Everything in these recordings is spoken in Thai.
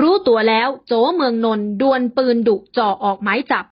รู้ตัวแล้ว โจเมืองนนท์ดวลปืนดุจ่อออกหมายจับ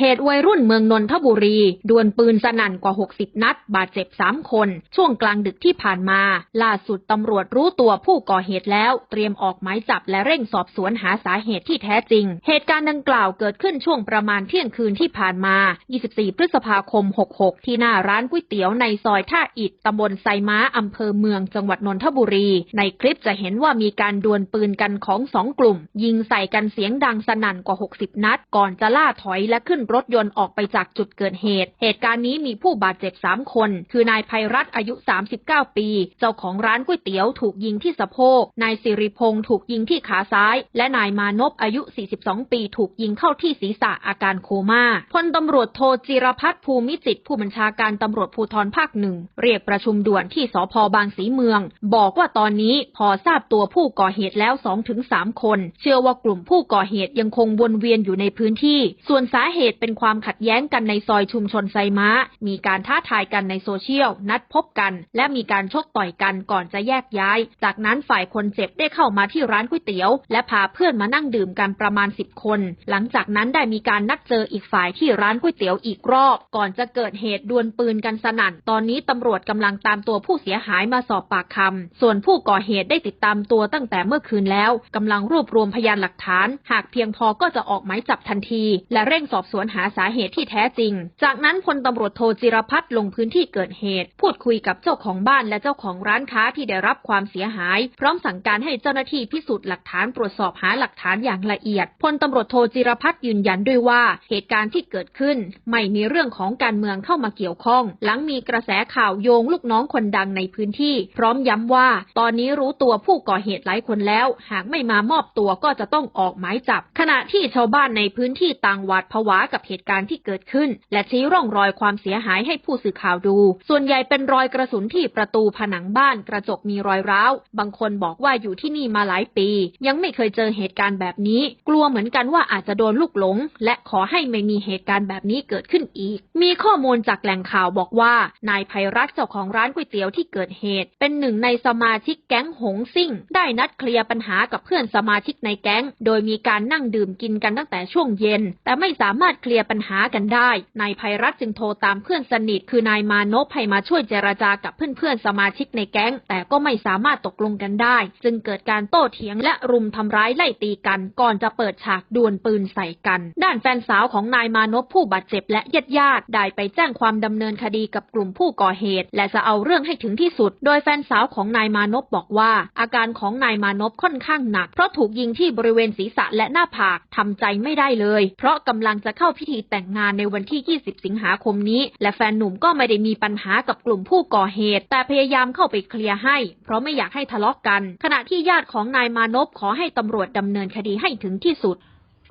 เหตุวัยรุ่นเมืองนนทบุรี ดวลปืนสนั่นกว่า 60 นัด บาดเจ็บ 3 คน ช่วงกลางดึกที่ผ่านมา ล่าสุดตำรวจรู้ตัวผู้ก่อเหตุแล้ว เตรียมออกหมายจับและเร่งสอบสวนหาสาเหตุที่แท้จริง เหตุการณ์ดังกล่าวเกิดขึ้นช่วงประมาณเที่ยงคืนที่ผ่านมา 24 พฤษภาคม 66 ที่หน้าร้านก๋วยเตี๋ยวในซอยท่าอิฐตำบลไซม้าอำเภอเมืองจังหวัดนนทบุรี ในคลิปจะเห็นว่ามีการดวลปืนกันของสองกลุ่ม ยิงใส่กันเสียงดังสนั่นกว่า 60 นัด ก่อนจะล่าถอยและขึ้นรถยนต์ออกไปจากจุดเกิดเหตุ เหตุการณ์นี้มีผู้บาดเจ็บ 3 คน คือนายภัยรัตน์อายุ 39 ปี เจ้าของร้านก๋วยเตี๋ยวถูกยิงที่สะโพก นายสิริพงศ์ถูกยิงที่ขาซ้าย และนายมานพอายุ 42 ปี ถูกยิงเข้าที่ศีรษะอาการโคม่า พลตำรวจโทจิรพัฒน์ภูมิจิตผู้บัญชาการตำรวจภูธรภาคหนึ่งเรียกประชุมด่วนที่สพบางสีเมือง บอกว่าตอนนี้พอทราบตัวผู้ก่อเหตุแล้ว 2-3 คน เชื่อว่ากลุ่มผู้ก่อเหตุยังคงวนเวียนอยู่ในพื้นที่ ส่วนสาเหตุเป็นความขัดแย้งกันในซอยชุมชนไซม้า มีการท้าทายกันในโซเชียล นัดพบกัน และมีการชกต่อยกันก่อนจะแยกย้าย จากนั้นฝ่ายคนเจ็บได้เข้ามาที่ร้านก๋วยเตี๋ยว และพาเพื่อนมานั่งดื่มกันประมาณ 10 คน หลังจากนั้นได้มีการนัดเจออีกฝ่ายที่ร้านก๋วยเตี๋ยวอีกรอบ ก่อนจะเกิดเหตุดวลปืนกันสนั่น ตอนนี้ตำรวจกำลังตามตัวผู้เสียหายมาสอบปากคำส่วนผู้ก่อเหตุได้ติดตามตัวตั้งแต่เมื่อคืนแล้วกำลังรวบรวมพยานหลักฐาน หากเพียงพอก็จะออกหมายจับทันที และเร่งสอบสวนหาสาเหตุที่แท้จริง จากนั้นพลตำรวจโทจิรพัฒน์ลงพื้นที่เกิดเหตุ พูดคุยกับเจ้าของบ้านและเจ้าของร้านค้าที่ได้รับความเสียหาย พร้อมสั่งการให้เจ้าหน้าที่พิสูจน์หลักฐานตรวจสอบหาหลักฐานอย่างละเอียดพลตำรวจโทจิรพัฒน์ยืนยันด้วยว่าเหตุการณ์ที่เกิดขึ้น ไม่มีเรื่องของการเมืองเข้ามาเกี่ยวข้อง หลังมีกระแสข่าวโยงลูกน้องคนดังในพื้นที่ พร้อมย้ำว่า ตอนนี้รู้ตัวผู้ก่อเหตุหลายคนแล้ว หากไม่มามอบตัวก็จะต้องออกหมายจับ ขณะที่ชาวบ้านในพื้นที่ต่างหวาดผวากับเหตุการณ์ที่เกิดขึ้น และชี้ร่องรอยความเสียหายให้ผู้สื่อข่าวดู ส่วนใหญ่เป็นรอยกระสุนที่ประตูผนังบ้านกระจกมีรอยร้าว บางคนบอกว่าอยู่ที่นี่มาหลายปี ยังไม่เคยเจอเหตุการณ์แบบนี้ กลัวเหมือนกันว่าอาจจะโดนลูกหลง และขอให้ไม่มีเหตุการณ์แบบนี้เกิดขึ้นอีก มีข้อมูลจากแหล่งข่าวบอกว่านายภัยรัตน์เจ้าของร้านก๋วยเตี๋ยวที่เกิดเหตุ เป็นหนึ่งในสมาชิกแก๊งหงซิ่ง ได้นัดเคลียร์ปัญหากับเพื่อนสมาชิกในแก๊ง โดยมีการนั่งดื่มกินกันตั้งแต่ช่วงเย็น แต่ไม่สามารถเคลียร์ปัญหากันได้ นายภัยรัตจึงโทรตามเพื่อนสนิท คือนายมานพให้มาช่วยเจรจากับเพื่อนๆสมาชิกในแก๊ง แต่ก็ไม่สามารถตกลงกันได้ จึงเกิดการโต้เถียงและรุมทำร้ายไล่ตีกัน ก่อนจะเปิดฉากดวลปืนใส่กัน ด้านแฟนสาวของนายมานพผู้บาดเจ็บและญาติญาติได้ไปแจ้งความดำเนินคดีกับกลุ่มผู้ก่อเหตุ และจะเอาเรื่องให้ถึงที่สุด โดยแฟนสาวของนายมานพบอกว่า อาการของนายมานพค่อนข้างหนัก เพราะถูกยิงที่บริเวณศีรษะและหน้าผากทำใจไม่ได้เลย เพราะกำลังจะเข้าพิธีแต่งงานในวันที่ 20 สิงหาคมนี้ และแฟนหนุ่มก็ไม่ได้มีปัญหากับกลุ่มผู้ก่อเหตุ แต่พยายามเข้าไปเคลียร์ให้ เพราะไม่อยากให้ทะเลาะกัน ขณะที่ญาติของนายมานพขอให้ตำรวจดำเนินคดีให้ถึงที่สุด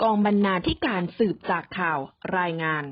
กองบรรณาธิการสืบจากข่าวรายงาน